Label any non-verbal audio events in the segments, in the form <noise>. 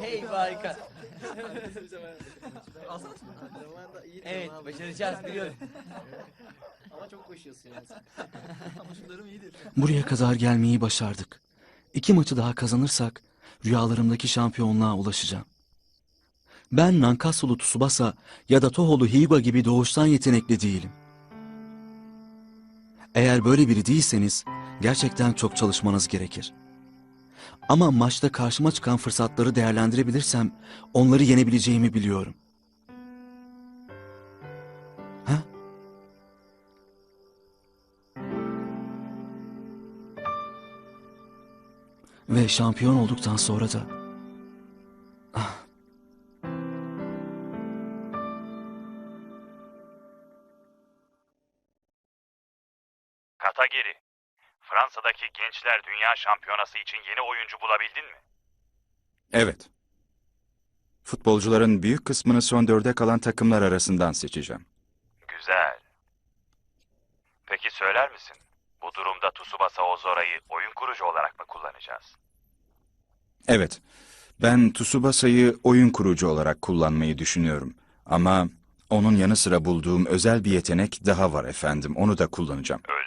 Hey harika. Evet başaracağız biliyorum. Ama çok koşuyorsun yani. <laughs> Buraya kadar gelmeyi başardık. İki maçı daha kazanırsak rüyalarımdaki şampiyonluğa ulaşacağım. Ben Nankasulu Tsubasa ya da Toholu Hiba gibi doğuştan yetenekli değilim. Eğer böyle biri değilseniz gerçekten çok çalışmanız gerekir. Ama maçta karşıma çıkan fırsatları değerlendirebilirsem onları yenebileceğimi biliyorum. Ha? Ve şampiyon olduktan sonra da Dünya Şampiyonası için yeni oyuncu bulabildin mi? Evet. Futbolcuların büyük kısmını son dörde kalan takımlar arasından seçeceğim. Güzel. Peki söyler misin? Bu durumda Tsubasa Ozora'yı oyun kurucu olarak mı kullanacağız? Evet, ben Tsubasa'yı oyun kurucu olarak kullanmayı düşünüyorum. Ama onun yanı sıra bulduğum özel bir yetenek daha var efendim. Onu da kullanacağım. Öyle?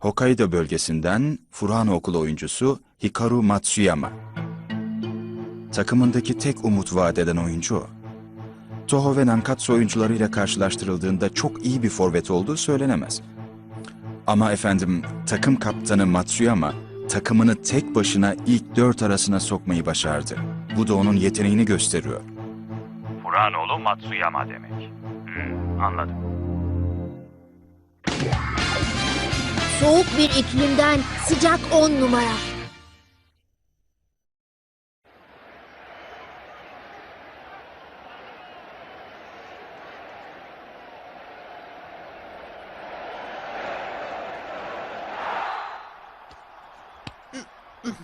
Hokkaido bölgesinden Furano okulu oyuncusu Hikaru Matsuyama. Takımındaki tek umut vaat eden oyuncu o. Toho ve Nankatsu oyuncularıyla karşılaştırıldığında çok iyi bir forvet olduğu söylenemez. Ama efendim takım kaptanı Matsuyama takımını tek başına ilk dört arasına sokmayı başardı. Bu da onun yeteneğini gösteriyor. Furanoğlu Matsuyama demek. Hmm, anladım. Soğuk bir iklimden sıcak on numara.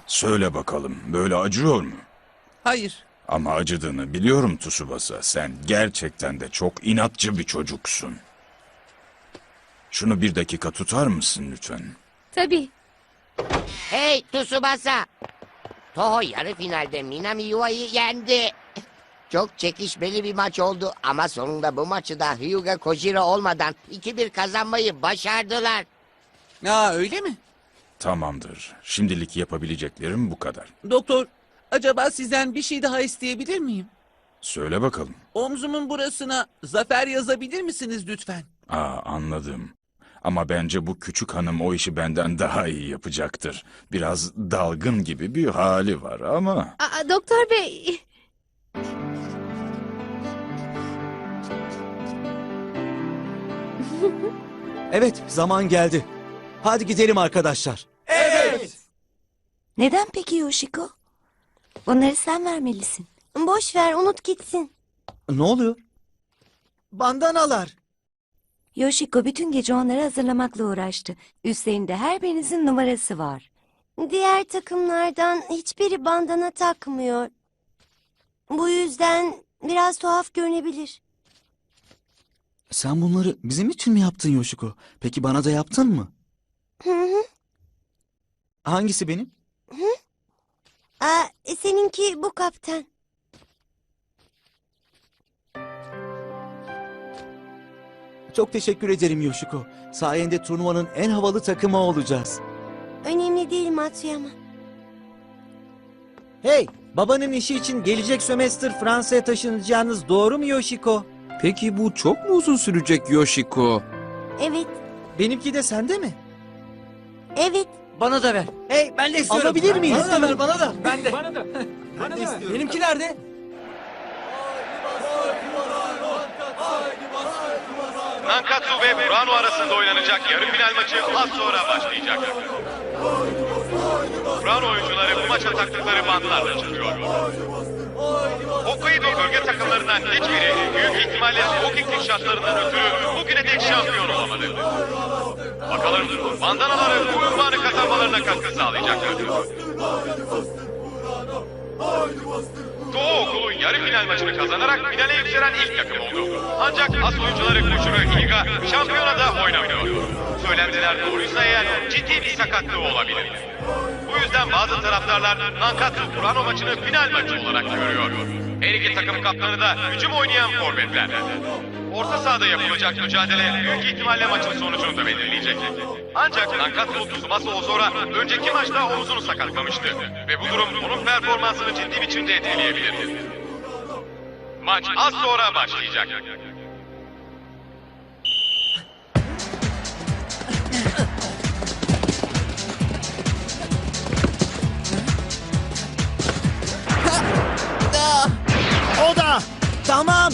Söyle bakalım böyle acıyor mu? Hayır. Ama acıdığını biliyorum Tsubasa. Sen gerçekten de çok inatçı bir çocuksun. Şunu bir dakika tutar mısın lütfen? Tabii. Hey Tsubasa! Toho yarı finalde Minami Yua'yı yendi. Çok çekişmeli bir maç oldu ama sonunda bu maçı da Hyuga Kojiro olmadan 2-1 kazanmayı başardılar. Aa öyle mi? Tamamdır. Şimdilik yapabileceklerim bu kadar. Doktor, acaba sizden bir şey daha isteyebilir miyim? Söyle bakalım. Omzumun burasına zafer yazabilir misiniz lütfen? Aa anladım. Ama bence bu küçük hanım o işi benden daha iyi yapacaktır. Biraz dalgın gibi bir hali var ama... Aa, doktor bey. <laughs> Evet zaman geldi. Hadi gidelim arkadaşlar. Neden peki Yoshiko? Bunları sen vermelisin. Boş ver unut gitsin. Ne oluyor? Bandanalar. Yoshiko bütün gece onları hazırlamakla uğraştı. Üstlerinde her birinizin numarası var. Diğer takımlardan hiçbiri bandana takmıyor. Bu yüzden biraz tuhaf görünebilir. Sen bunları bizim için mi yaptın Yoshiko? Peki bana da yaptın mı? Hı hı. Hangisi benim? Aa, e, seninki bu kaptan. Çok teşekkür ederim Yoshiko. Sayende turnuvanın en havalı takımı olacağız. Önemli değil Matsuyama. Hey, babanın işi için gelecek sömestr Fransa'ya taşınacağınız doğru mu Yoshiko? Peki bu çok mu uzun sürecek Yoshiko? Evet, Benimki de sende mi? evet. Bana da ver. Hey ben de istiyorum. Alabilir miyiz? Bana da ver bana da. Ben de. Bana da. <laughs> Ben de istiyorum. Benimki nerede? Nankatsu ve Furano arasında oynanacak yarı final maçı az sonra başlayacak. Furano oyuncuları bu maça taktıkları bandlarla çıkıyor. Hokkaido bölge takımlarından hiçbiri büyük ihtimalle iklim şartlarından ötürü bugüne dek şampiyon olamadı. Bakalım bandanaları bu ünvanı kazanmalarına katkı sağlayacaklar. Doğu Okulu yarı final maçını kazanarak finale yükselen ilk takım oldu. Ancak as oyuncuları Koşuru Higa şampiyonada oynamıyor. Söylentiler doğruysa eğer ciddi bir sakatlığı olabilir. Bu yüzden bazı taraftarlar Nankatsu Kurano maçını final maçı olarak görüyor. Her iki takım kaptanı da hücum oynayan forvetler. Orta sahada yapılacak mücadele büyük ihtimalle maçın sonucunu da belirleyecek. Ancak Nankatsu Tsubasa Ozora önceki maçta omuzunu sakatlamıştı. Ve bu durum onun performansını ciddi biçimde etkileyebilir. Maç az sonra başlayacak. O da. Tamam.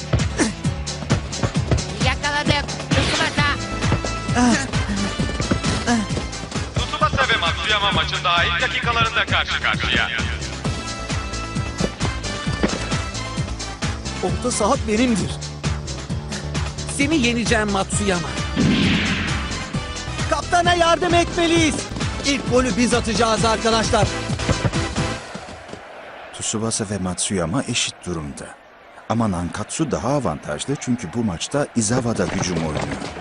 Tsubasa ve Matsuyama maçın daha ilk dakikalarında karşı karşıya. Orta saat benimdir. Seni yeneceğim Matsuyama. Kaptana yardım etmeliyiz. İlk golü biz atacağız arkadaşlar. Tsubasa ve Matsuyama eşit durumda. Ama Nankatsu daha avantajlı çünkü bu maçta Izawa'da hücum oynuyor.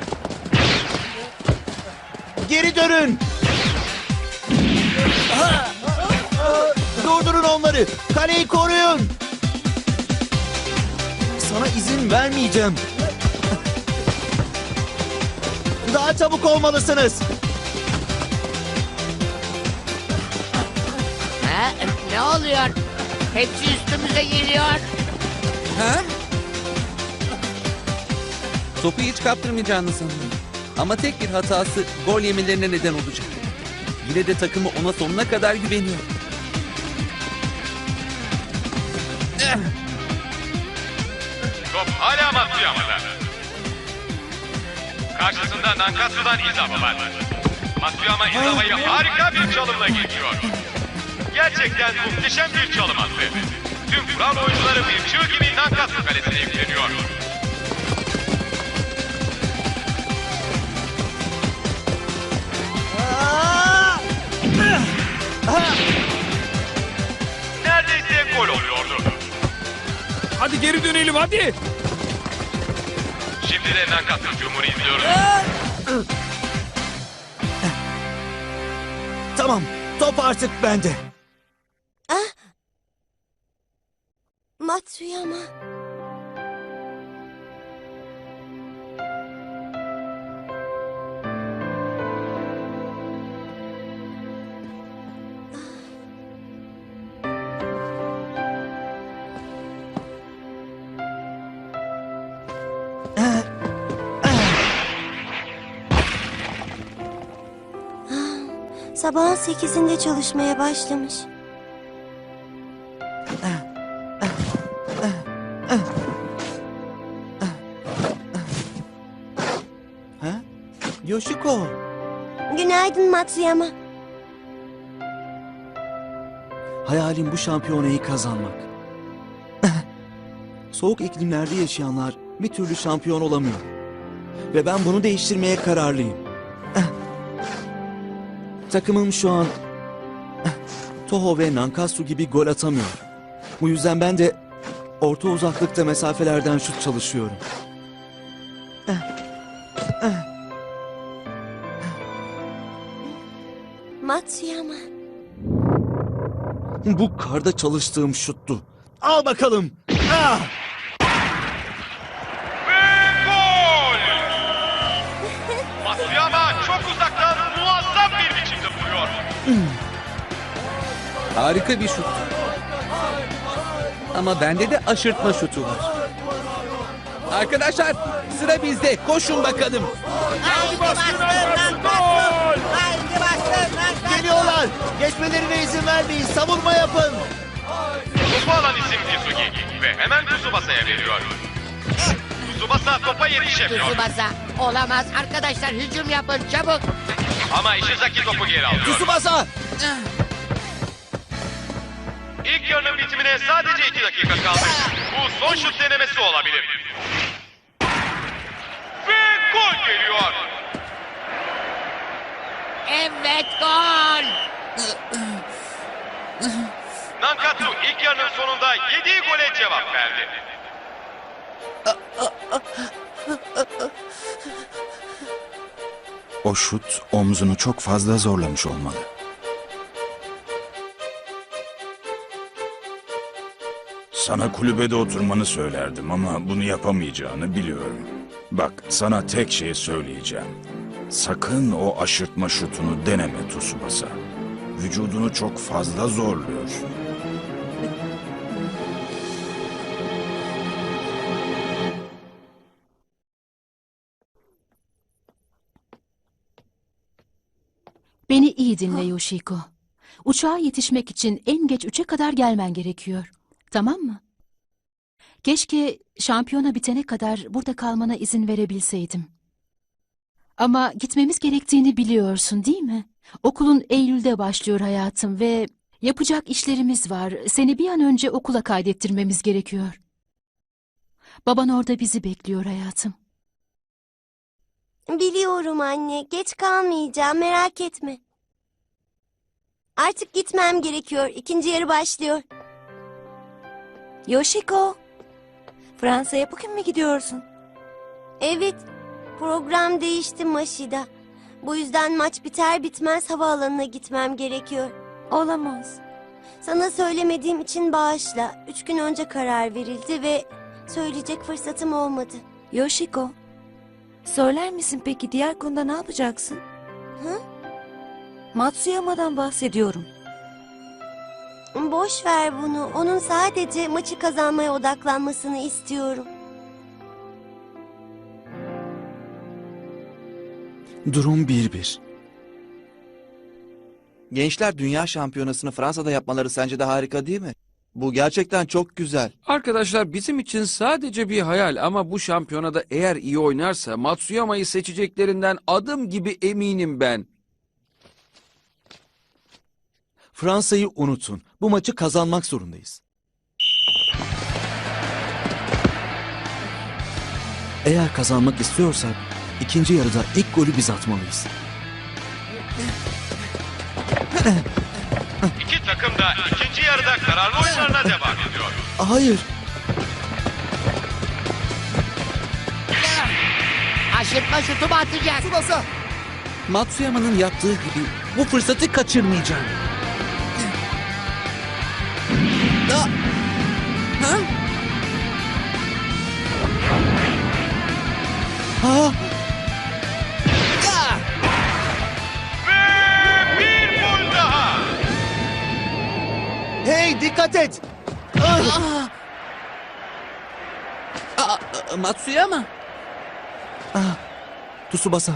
Geri dönün. Durdurun onları. Kaleyi koruyun. Sana izin vermeyeceğim. Daha çabuk olmalısınız. Ha, ne oluyor? Hepsi üstümüze geliyor. Ha? Topu hiç kaptırmayacağını sanıyorum. Ama tek bir hatası gol yemelerine neden olacak. Yine de takımı ona sonuna kadar güveniyor. Top hala Matsuyama'da. Karşısında Nankatsu'dan Izawa var. Matsuyama Izawa'yı harika bir çalımla geçiyor. Gerçekten muhteşem bir çalım attı. Tüm Fran oyuncuları bir çığ gibi Nankatsu kalesine yükleniyor. Neredeyse gol oluyordu. Hadi geri dönelim hadi. Şimdi de Nankatsu hücumunu izliyoruz. Tamam. Top artık bende. Matsuyama. Sabahın sekizinde çalışmaya başlamış. Yoshiko. Günaydın Matsuyama. Hayalim bu şampiyonayı kazanmak. Soğuk iklimlerde yaşayanlar bir türlü şampiyon olamıyor. Ve ben bunu değiştirmeye kararlıyım. Takımım şu an Toho ve Nankatsu gibi gol atamıyor. Bu yüzden ben de orta uzaklıkta mesafelerden şut çalışıyorum. Matsuyama. Bu karda çalıştığım şuttu. Al bakalım. Ah! Harika bir şut. Ama bende de aşırtma şutu var. Arkadaşlar sıra bizde. Koşun bakalım. Haydi bastır Gol! Haydi bastır Geliyorlar. Geçmelerine izin vermeyin. Savunma yapın. Topu alan isim Tsugi ve hemen Tsubasa'ya veriyor. Tsubasa topa yetişemiyor. Tsubasa. Olamaz. Arkadaşlar hücum yapın çabuk. Ama Ishizaki topu geri alıyor. Tsubasa. İlk yarının bitimine sadece iki dakika kaldı. Bu son şut denemesi olabilir. Ve gol geliyor. Evet gol. Nankatsu ilk yarının sonunda yediği gole cevap verdi. O şut omzunu çok fazla zorlamış olmalı. Sana kulübede oturmanı söylerdim ama bunu yapamayacağını biliyorum. Bak sana tek şey söyleyeceğim. Sakın o aşırtma şutunu deneme Tsubasa. Vücudunu çok fazla zorluyorsun. Beni iyi dinle Yoshiko. Uçağa yetişmek için en geç üçe kadar gelmen gerekiyor. Tamam mı? Keşke şampiyona bitene kadar burada kalmana izin verebilseydim. Ama gitmemiz gerektiğini biliyorsun değil mi? Okulun Eylül'de başlıyor hayatım ve yapacak işlerimiz var. Seni bir an önce okula kaydettirmemiz gerekiyor. Baban orada bizi bekliyor hayatım. Biliyorum anne. Geç kalmayacağım merak etme. Artık gitmem gerekiyor. İkinci yarı başlıyor. Yoshiko, Fransa'ya bugün mü gidiyorsun? Evet. Program değişti Maşida. Bu yüzden maç biter bitmez havaalanına gitmem gerekiyor. Olamaz. Sana söylemediğim için bağışla. Üç gün önce karar verildi ve söyleyecek fırsatım olmadı. Yoshiko, söyler misin peki diğer konuda ne yapacaksın? Hı? Matsuyama'dan bahsediyorum. Boş ver bunu. Onun sadece maçı kazanmaya odaklanmasını istiyorum. Durum 1-1. Gençler Dünya Şampiyonası'nı Fransa'da yapmaları sence de harika değil mi? Bu gerçekten çok güzel. Arkadaşlar bizim için sadece bir hayal ama bu şampiyonada eğer iyi oynarsa Matsuyama'yı seçeceklerinden adım gibi eminim ben. Fransa'yı unutun. Bu maçı kazanmak zorundayız. Eğer kazanmak istiyorsak ikinci yarıda ilk golü biz atmalıyız. İki takım da ikinci yarıda kararlı oyunlarına devam ediyor. Hayır. Aşırtma şutu mu atacak? Matsuyama'nın yaptığı gibi bu fırsatı kaçırmayacağım. Ah! Ha? Ha? Ah! Ve bir gol daha. Hey dikkat et. Aa, aa, Matsuyama. Tsubasa.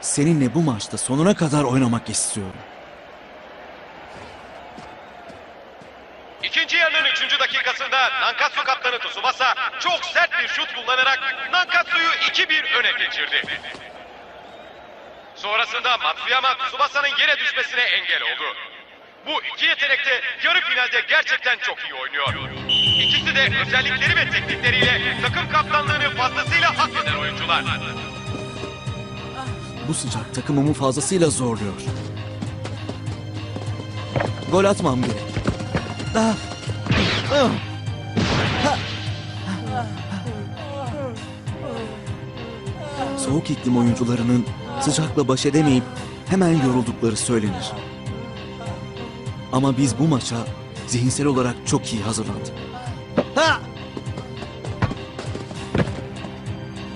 Seninle bu maçta sonuna kadar oynamak istiyorum. İkinci yarının dakikasında Nankatsu kaptanı Tsubasa çok sert bir şut kullanarak Nankatsu'yu 2-1 öne geçirdi. Sonrasında Matsuyama Tsubasa'nın yere düşmesine engel oldu. Bu iki yetenek de yarı finalde gerçekten çok iyi oynuyor. İkisi de özellikleri ve teknikleriyle takım kaptanlığını fazlasıyla hak eden oyuncular. Bu sıcak takımımı fazlasıyla zorluyor. Gol atmam gerek. Ah. Ah. Soğuk iklim oyuncularının sıcakla baş edemeyip hemen yoruldukları söylenir. Ama biz bu maça zihinsel olarak çok iyi hazırlandık. Ha!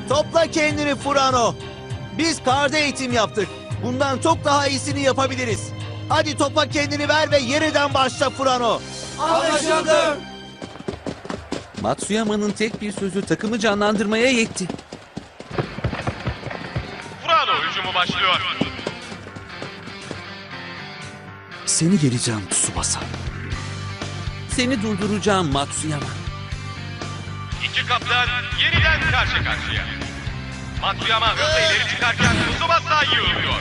Topla kendini Furano. Biz karda eğitim yaptık. Bundan çok daha iyisini yapabiliriz. Hadi topa kendini ver ve yeniden başla Furano. Anlaşıldı. Matsuyama'nın tek bir sözü takımı canlandırmaya yetti. Başlıyor. Seni geleceğim Tsubasa. Seni durduracağım Matsuyama. İki kaptan yeniden karşı karşıya. Matsuyama hızla ileri çıkarken Tsubasa yığılıyor.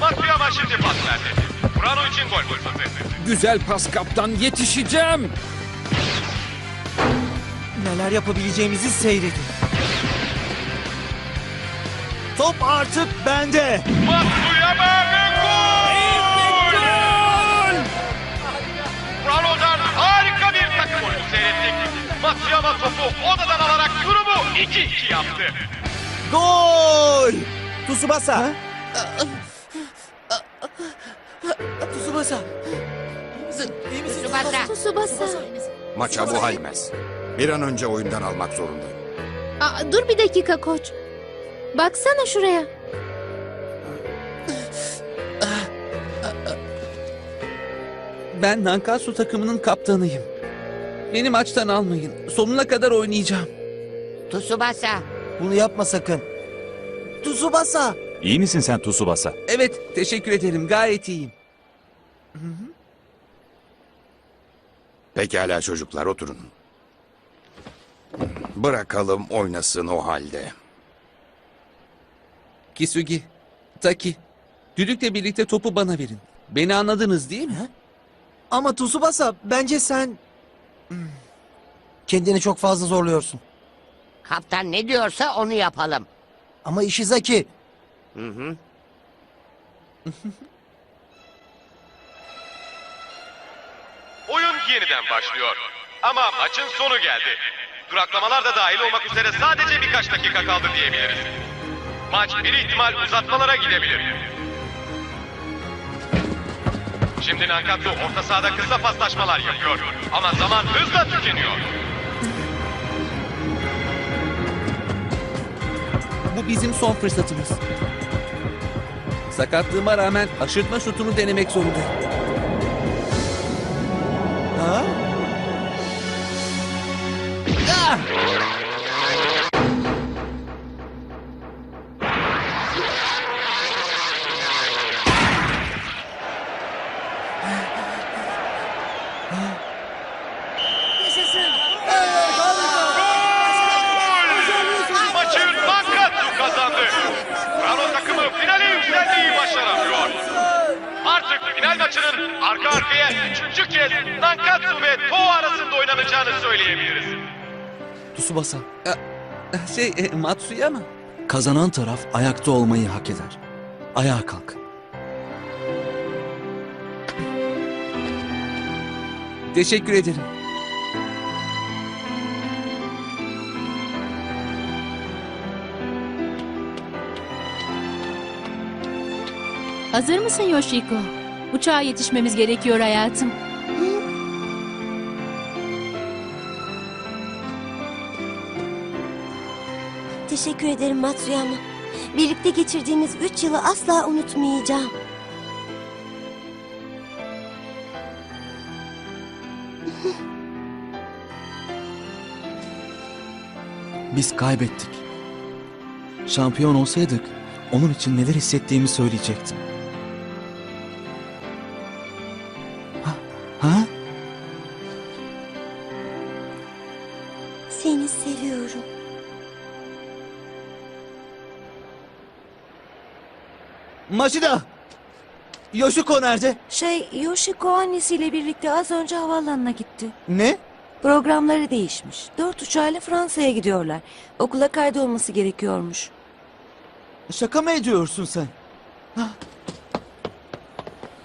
Matsuyama şimdi pas verdi. Furano için gol fırsatı. Güzel pas kaptan yetişeceğim. Neler yapabileceğimizi seyredin. Top artık bende. Matsuyama ve gol! gol! Bravo'dan harika bir takım oyunu seyrettik. Matsuyama topu odadan alarak durumu 2-2 yaptı. Gol! Tsubasa. Tsubasa. İyi misin? Tsubasa. Tsubasa. Maça bu halmez. Bir an önce oyundan almak zorundayım. Aa, dur bir dakika koç. Baksana şuraya. Ben Nankatsu takımının kaptanıyım. Beni maçtan almayın. Sonuna kadar oynayacağım. Tsubasa. Bunu yapma sakın. Tsubasa. İyi misin sen Tsubasa? Evet, teşekkür ederim. Gayet iyiyim. Pekala çocuklar oturun. Bırakalım oynasın o halde. Kisugi, Taki, düdükle birlikte topu bana verin. Beni anladınız değil mi? Ama Tsubasa bence sen... Kendini çok fazla zorluyorsun. Kaptan ne diyorsa onu yapalım. Ama Ishizaki... Hı hı. <laughs> Oyun yeniden başlıyor. Ama maçın sonu geldi. Duraklamalar da dahil olmak üzere sadece birkaç dakika kaldı diyebiliriz. Maç bir ihtimal uzatmalara gidebilir. Şimdi Nankatsu orta sahada kısa paslaşmalar yapıyor. Ama zaman hızla tükeniyor. Bu bizim son fırsatımız. Sakatlığıma rağmen aşırtma şutunu denemek zorundayım. Ha? Ah! Arkaya üçüncü kez Nankatsu ve Toho arasında oynanacağını söyleyebiliriz. Tsubasa. Şey, e, Matsuyama. Kazanan taraf ayakta olmayı hak eder. Ayağa kalk. Teşekkür ederim. Hazır mısın Yoshiko? Uçağa yetişmemiz gerekiyor hayatım. Teşekkür ederim Matsuyama. Birlikte geçirdiğimiz üç yılı asla unutmayacağım. Biz kaybettik. Şampiyon olsaydık onun için neler hissettiğimi söyleyecektim. Maşida! Yoshiko nerede? Şey, Yoshiko annesiyle birlikte az önce havaalanına gitti. Ne? Programları değişmiş. Dört uçağıyla Fransa'ya gidiyorlar. Okula kaydolması gerekiyormuş. Şaka mı ediyorsun sen?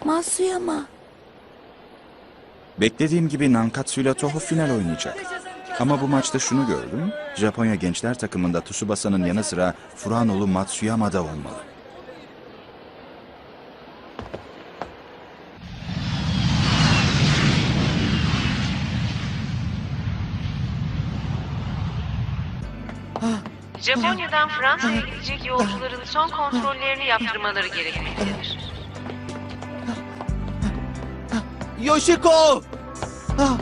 Masuyama. Beklediğim gibi Nankatsu ile Toho final oynayacak. Ama bu maçta şunu gördüm. Japonya gençler takımında Tsubasa'nın yanı sıra Furanolu Matsuyama da olmalı. Japonya'dan Fransa'ya gidecek yolcuların son kontrollerini yaptırmaları gerekmektedir. Yoshiko! Ah!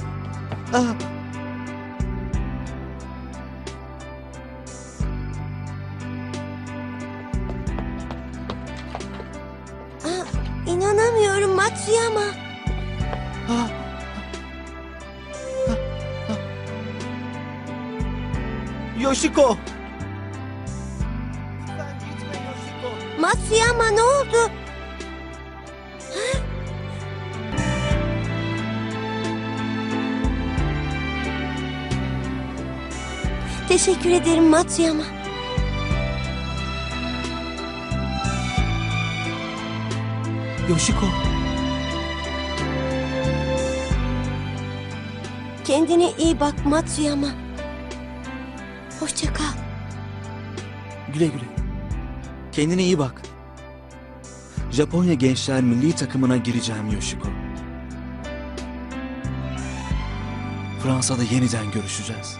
Ah! İnanamıyorum Matsuyama. Ah! Yoshiko! Matsuyama ne oldu? Teşekkür ederim Matsuyama. Yoshiko! Kendine iyi bak Matsuyama. Hoşça kal. Güle güle. Kendine iyi bak. Japonya gençler milli takımına gireceğim Yoshiko. Fransa'da yeniden görüşeceğiz.